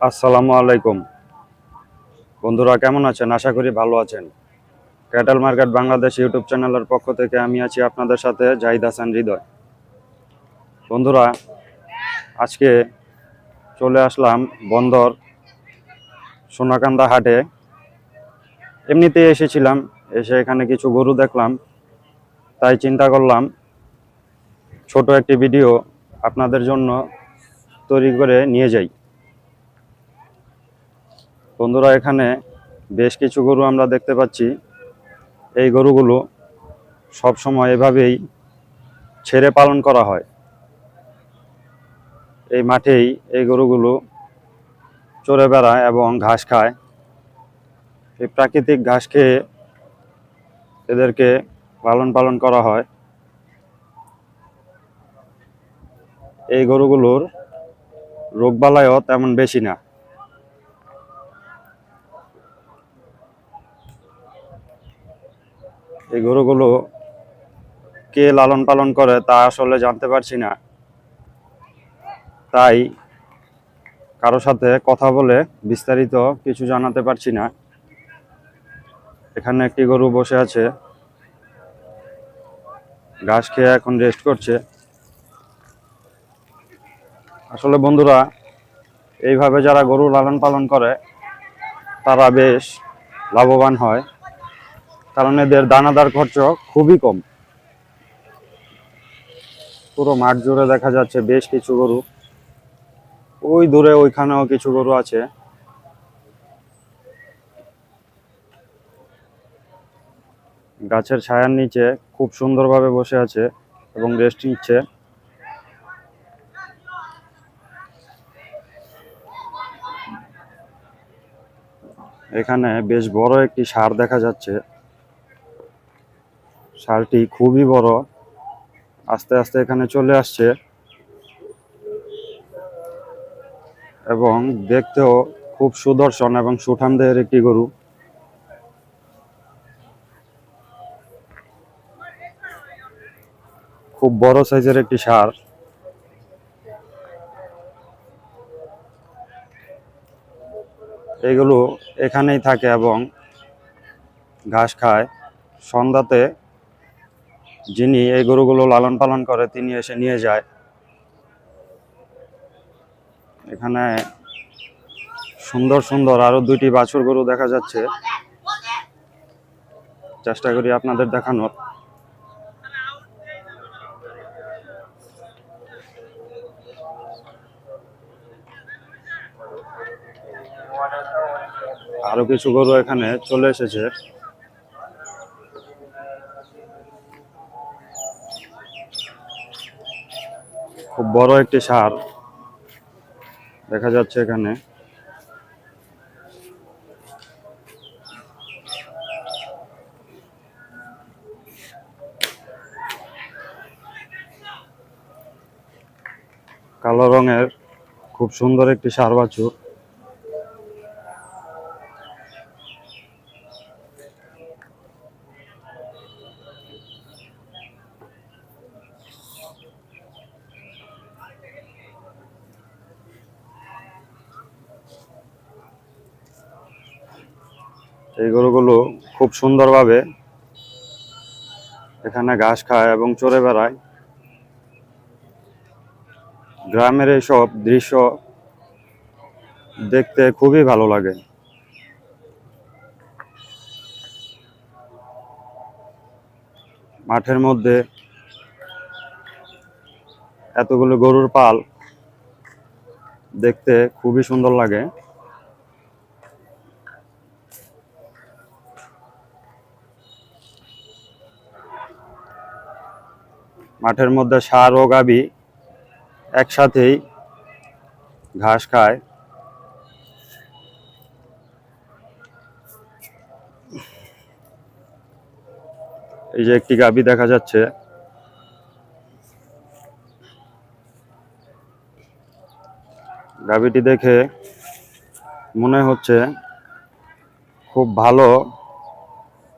আসসালামু আলাইকুম। বন্ধুরা, কেমন আছেন? আশা করি ভালো আছেন। ক্যাটাল মার্কেট বাংলাদেশ ইউটিউব চ্যানেলের পক্ষ থেকে আমি আছি আপনাদের সাথে জাহিদ হাসান হৃদয়। বন্ধুরা, আজকে চলে আসলাম বন্দর সোনাকান্দা হাটে। এমনিতেই এসেছিলাম, এসে এখানে কিছু গরু দেখলাম। তাই চিন্তা করলাম, ছোট একটি ভিডিও আপনাদের জন্য তৈরি করে নিয়ে যাই। বন্ধুরা, এখানে বেশ কিছু গরু আমরা দেখতে পাচ্ছি। এই গরুগুলো সব সময় এভাবেই ছেড়ে পালন করা হয়। এই মাঠেই এই গরুগুলো চড়ে বেড়ায় এবং ঘাস খায়। এই প্রাকৃতিক ঘাস খেয়ে এদেরকে লালন পালন করা হয়। এই গরুগুলোর রোগবালাইও তেমন বেশি না। এই গরুগুলো কে লালন পালন করে তা আসলে জানতে পারছি না। তাই কারও সাথে কথা বলে বিস্তারিত কিছু জানাতে পারছি না। এখানে একটি গরু বসে আছে। ঘাস খেয়ে এখন রেস্ট করছে। আসলে বন্ধুরা, এইভাবে যারা গরু লালন পালন করে, তারা বেশ লাভবান হয়। কারণ এদের দানাদার খরচ খুবই কম। পুরো মাঠ জুড়ে দেখা যাচ্ছে বেশ কিছু গরু। ওই দূরে ওইখানেও কিছু গরু আছে। গাছের ছায়ার নিচে খুব সুন্দরভাবে বসে আছে এবং রেস্ট নিচ্ছে। এখানে বেশ বড় একটি সার দেখা যাচ্ছে। সারটি খুবই বড়। আস্তে আস্তে এখানে চলে আসছে। এবং দেখতেও খুব সুদর্শন এবং সুঠাম দেহের একটি গরু। খুব বড় সাইজের একটি সার। এগুলো এখানেই থাকে এবং ঘাস খায়। সন্ধ্যাতে যিনি এই গরুগুলো লালন পালন করে, তিনি এসে নিয়ে যায়। এখানে সুন্দর সুন্দর আরও দুইটি বাছুর গরু দেখা যাচ্ছে। চেষ্টা করি আপনাদের দেখানোর। আরও কিছু গরু এখানে চলে এসেছে। খুব বড় একটি সার দেখা যাচ্ছে এখানে। কালো রঙের খুব সুন্দর একটি সার বাছুর। এই গরুগুলো খুব সুন্দরভাবে এখানে ঘাস খায় এবং চড়ে বেড়ায়। গ্রামের এইসব দৃশ্য দেখতে খুবই ভালো লাগে। মাঠের মধ্যে এতগুলো গরুর পাল দেখতে খুবই সুন্দর লাগে। মাঠের মধ্যে সার ও গাবি একসাথেই ঘাস খায়। এই যে একটি গাবি দেখা যাচ্ছে। গাবিটি দেখে মনে হচ্ছে খুব ভালো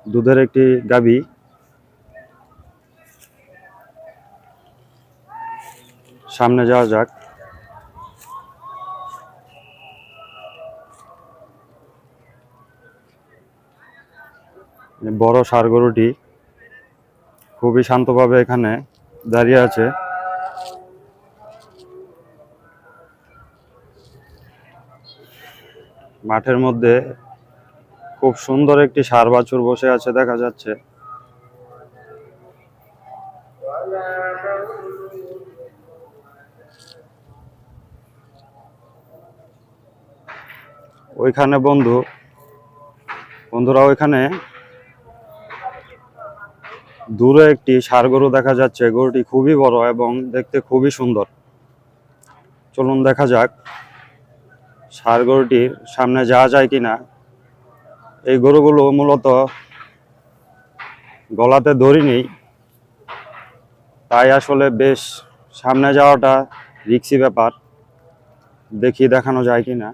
দুধের একটি গাবি। সামনে যাওয়া যাক। বড় সার গরুটি খুবই শান্তভাবে এখানে দাঁড়িয়ে আছে। মাঠের মধ্যে খুব সুন্দর একটি সার বাছুর বসে আছে দেখা যাচ্ছে। ওইখানে বন্ধু, বন্ধুরা ওইখানে দূরে একটি ষাড় গরু দেখা যাচ্ছে। গরুটি খুবই বড় এবং দেখতে খুবই সুন্দর। চলুন দেখা যাক ষাড় গরুটির সামনে যাওয়া যায় কিনা। এই গরুগুলো মূলত গলাতে নেই, তাই আসলে বেশ সামনে যাওয়াটা রিক্সি ব্যাপার। দেখি দেখানো যায় কিনা।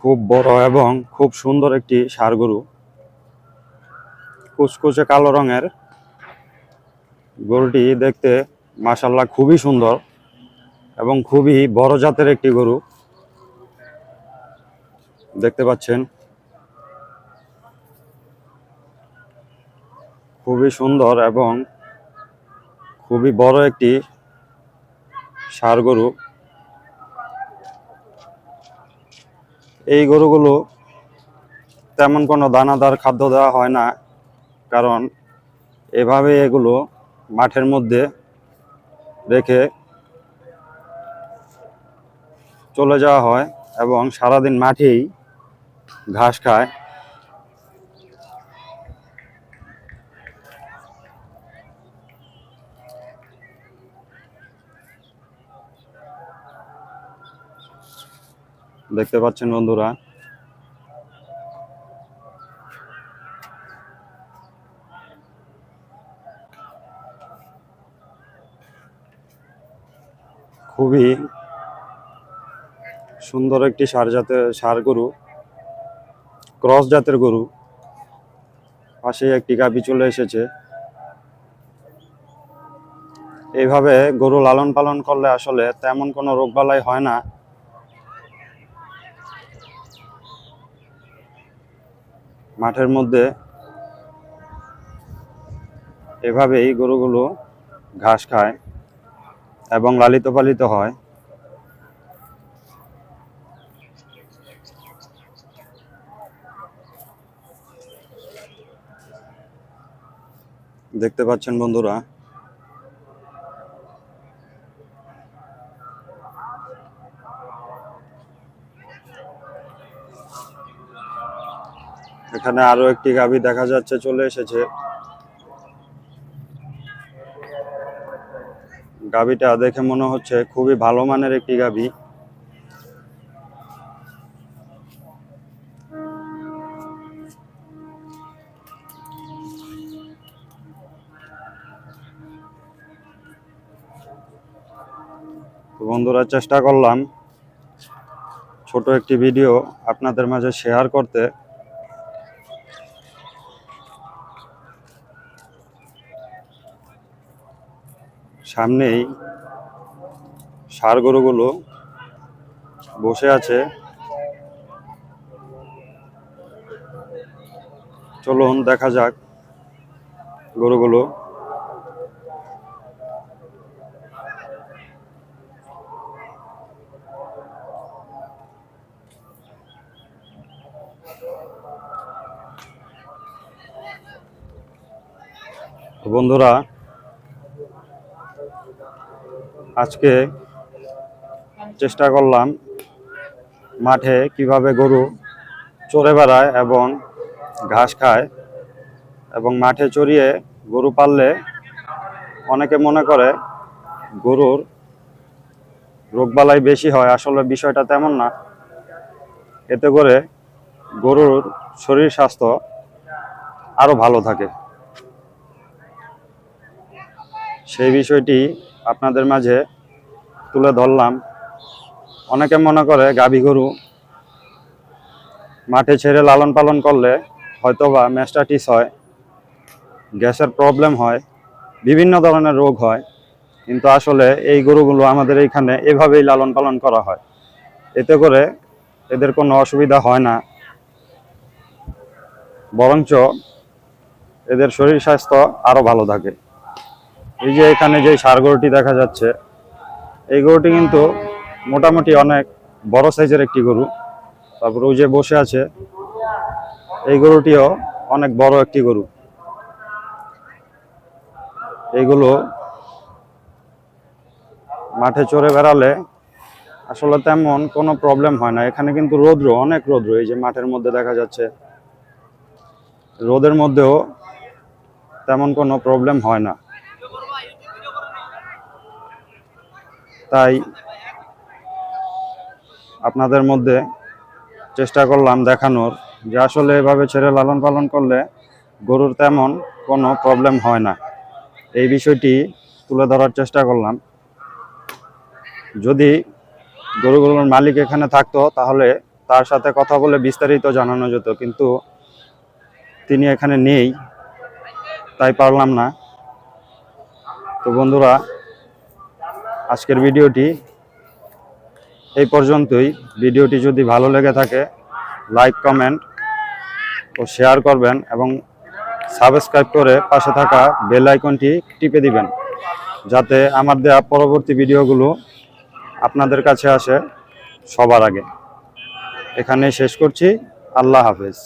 খুব বড় এবং খুব সুন্দর একটি ষাড় গরু। কুচকুচে কালো রঙের। গরুটি দেখতে মাসাল্লাহ খুবই সুন্দর এবং খুবই বড় জাতের একটি গরু। দেখতে পাচ্ছেন? খুবই সুন্দর এবং খুবই বড় একটি ষাড় গরু। এই গরুগুলো তেমন কোনো দানাদার খাদ্য দেওয়া হয় না, কারণ এভাবে এগুলো মাঠের মধ্যে রেখে চলে যাওয়া হয় এবং সারাদিন মাঠেই ঘাস খায়। দেখতে পাচ্ছেন বন্ধুরা। খুবই সুন্দর একটি সার জাতের, সার গরু, ক্রস জাতের গরু। পাশে একটি গাভী চলে এসেছে। এইভাবে গরু লালন পালন করলে আসলে তেমন কোনো রোগবালাই হয় না। মাঠের মধ্যে এভাবেই গরুগুলো ঘাস খায় এবং লালিত পালিত হয়। দেখতে পাচ্ছেন বন্ধুরা এখানে আরও একটি গাভী দেখা যাচ্ছে, চলে এসেছে। গাভীটা দেখে মনে হচ্ছে খুবই ভালো মানের একটি গাভী। বন্ধুরা, চেষ্টা করলাম ছোট একটি ভিডিও আপনাদের মাঝে শেয়ার করতে। সামনেই ষাড় গরুগুলো বসে আছে। চলুন দেখা যাক গরুগুলো। বন্ধুরা আজকে চেষ্টা করলাম মাঠে কীভাবে গরু চড়ে বেড়ায় এবং ঘাস খায় এবং মাঠে চড়িয়ে গরু পাললে অনেকে মনে করে গরুর রোগবালাই বেশি হয়। আসলে বিষয়টা তেমন না। এতে করে গরুর শরীর স্বাস্থ্য আরও ভালো থাকে। সেই বিষয়টি আপনাদের মাঝে তুলে ধরলাম। অনেকে মনে করে গাভী গরু মাঠে ছেড়ে লালন পালন করলে হয়তোবা ম্যাস্টাটিস হয়, গ্যাসের প্রবলেম হয়, বিভিন্ন ধরনের রোগ হয়। কিন্তু আসলে এই গরুগুলো আমাদের এইখানে এভাবেই লালন পালন করা হয়। এতে করে এদের কোনো অসুবিধা হয় না। বরঞ্চ এদের শরীর স্বাস্থ্য আরও ভালো থাকে। এই যে এখানে যে সার গরুটি দেখা যাচ্ছে, এই গরুটি কিন্তু মোটামুটি অনেক বড় সাইজের একটি গরু। তারপর ওই যে বসে আছে, এই গরুটিও অনেক বড় একটি গরু। এইগুলো মাঠে চড়ে বেড়ালে আসলে তেমন কোনো প্রবলেম হয় না। এখানে কিন্তু রৌদ্র, অনেক রৌদ্র। এই যে মাঠের মধ্যে দেখা যাচ্ছে, রোদের মধ্যেও তেমন কোনো প্রবলেম হয় না। তাই আপনাদের মধ্যে চেষ্টা করলাম দেখানোর যে আসলে এভাবে ছেড়ে লালন পালন করলে গরুর তেমন কোনো প্রবলেম হয় না। এই বিষয়টি তুলে ধরার চেষ্টা করলাম। যদি গরুগুলোর মালিক এখানে থাকতো, তাহলে তার সাথে কথা বলে বিস্তারিত জানানো যেত, কিন্তু তিনি এখানে নেই, তাই পারলাম না। তো বন্ধুরা আজকের ভিডিওটি এই পর্যন্তই। ভিডিওটি যদি ভালো লেগে থাকে, লাইক, কমেন্ট ও শেয়ার করবেন এবং সাবস্ক্রাইব করে পাশে থাকা বেল আইকনটি টিপে দিবেন, যাতে আমার দেওয়া পরবর্তী ভিডিওগুলো আপনাদের কাছে আসে সবার আগে। এখানে শেষ করছি। আল্লাহ হাফেজ।